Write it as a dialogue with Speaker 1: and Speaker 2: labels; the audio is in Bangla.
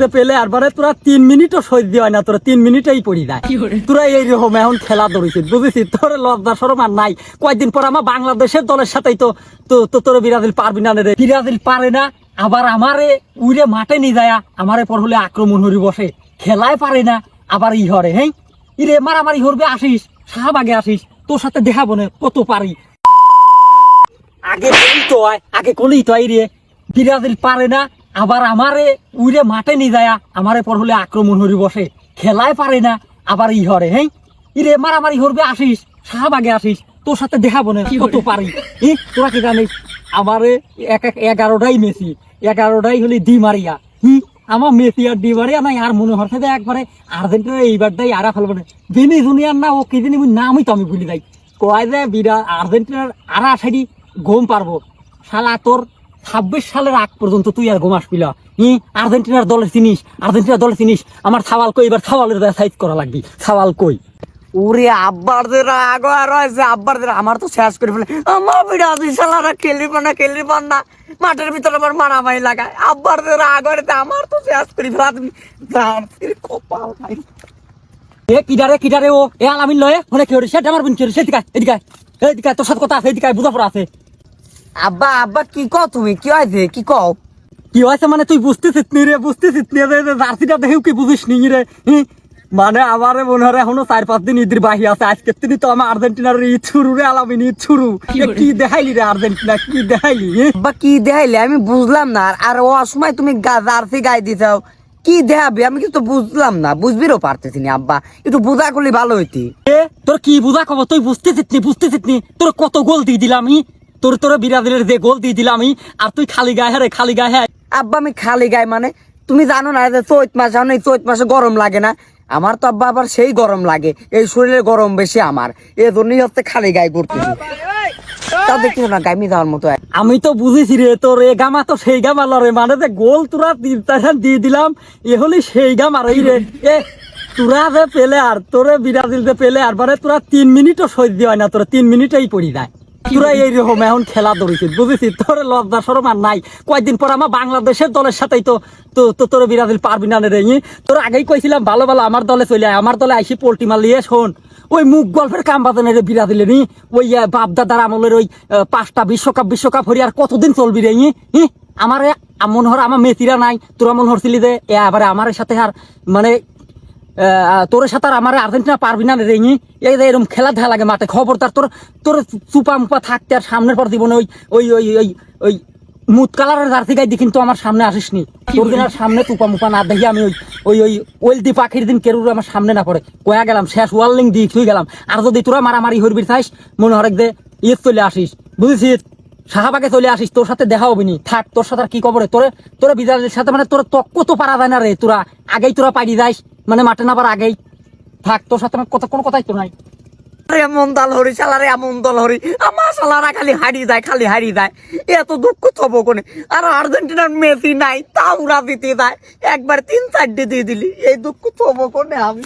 Speaker 1: যে পেলে আর বারে তোরা তিন মিনিটও সহ্য হয় না তোরা তিন মিনিটেই পড়ি যায়। তোরা এইরকম এখন খেলা ধরেছিস বুঝেছিস? তোর লজ্জা সরম আর নাই। কয়েকদিন পর আমার বাংলাদেশের দলের সাথেই তো তো তোর বিরাজিল পারবি না রে বিরাজিল পারে না আবার আমারে উড়ে মাঠে নিয়ে যায় আমারে পর হলে আক্রমণ হরি বসে। খেলায় পারে না আবার ই হরে হ্যাঁ ইরে মারামারি হরবে আসিস শাহবাগে আসিস তোর সাথে দেখাবো না কত পারি। আগে কলি তো আয় আগে কলি তো আই রে। বিরাজিল পারে না আবার আমারে উড়ে মাঠে নিয়ে যায় আমারে পর হলে আক্রমণ হরি বসে। খেলায় পারে না আবার ই হরে হ্যাঁ ইরে মারামারি হরবে আসিস শাহবাগে আসিস তোর সাথে দেখাবো না কত পারি। এ তোরা কি জানিস? আমারে এক এক এগারোটাই মেসি এগারোটাই হলে দি মারিয়া। হুম আমার মেসি আর ডি মারিয়া নাই আর মনে হচ্ছে যে একবারে আর্জেন্টিনা এইবারটাই আরা ফেলব না। ভিনি জুনিয়ার না ও কি জানি নামই তো আমি ভুলি যাই। কয় যে বিরা আর্জেন্টিনার আরা সাইডি ঘুম পারব শালা তোর ছাব্বিশ সালের আগ পর্যন্ত তুই আর ঘুমাস পিলা। ই আর্জেন্টিনার দলের চিনিস আর্জেন্টিনার দলের চিনিস আমার ছাওয়াল কই? এবার ছাওয়ালের সাইজ করা লাগবি। ছাওয়াল কই?
Speaker 2: ওরে আব্বার যে রাগ আর আব্বার আমার তো শেষ করে ফেলে। আমার শালারা খেলি না খেলি না। মাঠের ভিতরে আমার মারামারি লাগায়। আব্বার আমার তো শেষ করে ফেলা। তুমি কপাল
Speaker 1: এ কিডারে কিডারে ও? এ আলামিন লয়ে মনে কি হরে সেটা আমার বোন কি হরে সেদিকে আয়, এদিকে আয়। এদিকে আয়, তোর সাথে কথা আছে এদিকে আয়, বুঝা পড়া আছে।
Speaker 2: আব্বা আব্বা কি কও তুমি? কি হয়েছে? কি কও?
Speaker 1: কি হয়েছে মানে তুই বুঝতেছিস নি রে বুঝতেছিস নি রে জার্সিটা দেখেও কি বুঝিস নি রে? মানে আমারে মনে হয় এখনও চার পাঁচ দিন ঈদের বাহি আছে আজকে তিনি তো আমার আর্জেন্টিনার ঈদ শুরু রে আলামিন ঈদ শুরু। কি দেখাইলি রে আর্জেন্টিনা কি দেখাইলি?
Speaker 2: আব্বা কি দেখাইলে? আমি বুঝলাম না। আর- ও সময় তুমি গা- জার্সি গাই দিছাও। কি দেখাবি? আমি কিন্তু বুঝলাম না। বুঝবিরও পারতেছি না আব্বা। একটু বুঝা করলে ভালো হইতি।
Speaker 1: এ তোর কি বুঝা খবর? তুই বুঝতেছিস নি বুঝতেছিস নি? তোর কত গোল দিয়ে দিলাম আমি তোর তোর বিরাদিলের যে গোল দিয়ে দিলাম আমি আর তুই খালি গায়ে হ্যাঁ খালি গায়ে হ্যাঁ।
Speaker 2: আব্বা আমি খালি গায়ে মানে তুমি জানো না যে চৈত মাস এখন এই চৈত মাসে গরম লাগে না? আমার তো আব্বা আবার সেই গরম লাগে এই শরীরে গরম বেশি আমার এই জন্যই হচ্ছে খালি গায়ে করতেছি তা দেখছি না গাইমি যাওয়ার মতো
Speaker 1: আমি তো বুঝেছি রে তোর এ গামা তো সেই গামা লরে মানে যে গোল তোরা দিয়ে দিলাম এ হলি সেই গামা রে রে এ তোরা যে পেলে আর তোরে বিরাজিল যে পেলে আর মানে তোরা তিন মিনিটও সহ্য হয় না তোরা তিন মিনিটেই পড়ি যায়। তোরা এইরকম এখন খেলা ধরেছিস বুঝেছিস? তোর লজ্জা সরম আর নাই। কয়েকদিন পর আমার বাংলাদেশের দলের সাথেই তো তো তোর বিরাজিল পারবি না রে তোর আগেই কইছিলাম ভালো ভালো আমার দলে চলে আয় আমার দলে আইসি পোল্ট্রি মালিয়ে শোন। ওই মুখ গল্পের কাম বাজানের রে বিরাজিলের ই? ওই আহ, বাপ দাদার আমলের ওই পাঁচটা বিশ্বকাপ বিশ্বকাপ হরি আর কতদিন চলবি রে ই? আমারে মনে হর আমার মেসিরা নাই তোরা মনে হরছিলি যে এ আবার আমার সাথে আর মানে তোর সাথে আর আমার আর্জেন্টিনা পারবি না রে ই? এই এরকম খেলা দেখা লাগে মাঠে। খবরদার, তোর তোর চুপা মুপা থাকতে আর সামনের পর দিব না ওই ওই ওই ওই ওই মুত কালারের জার্সি গাই দি কিন্তু আমার সামনে আসিস নি তোর দিন আর সামনে তুপা মুপা না দেখি আমি ওই ওই ওই ওইল দি পাখির দিন কেরুর আমার সামনে না পড়ে। কয়া গেলাম, শেষ ওয়ার্লিং দি থুই গেলাম। আর যদি তোরা মারামারি হরবি চাইস মনে হরেক দে ইয়ে চলে আসিস। বুঝেছিস? শাহবাগে চলে আসিস, তোর সাথে দেখা হবিনি থাক, তোর সাথে আর কি খবরে তোরে তোরা বিদায়ের সাথে মানে তোর তক্ক তো পারা যায় না রে তোরা। আগেই তোরা পাইনি যাইস মানে মাঠে নামার আগেই। থাক, তোর সাথে আমার কথা কোনো কথাই তো নাই।
Speaker 2: এমন দল হরি শালারে এমন দল হরি। আমার শালারা খালি হারি যায়, খালি হারি যায়। এত দুঃখ থব কোনে? আর আর্জেন্টিনার মেসি নাই, তাও ওরা দিতে যায়। একবার তিন চারটে দিয়ে দিলি, এই দুঃখ থব কোনে আমি?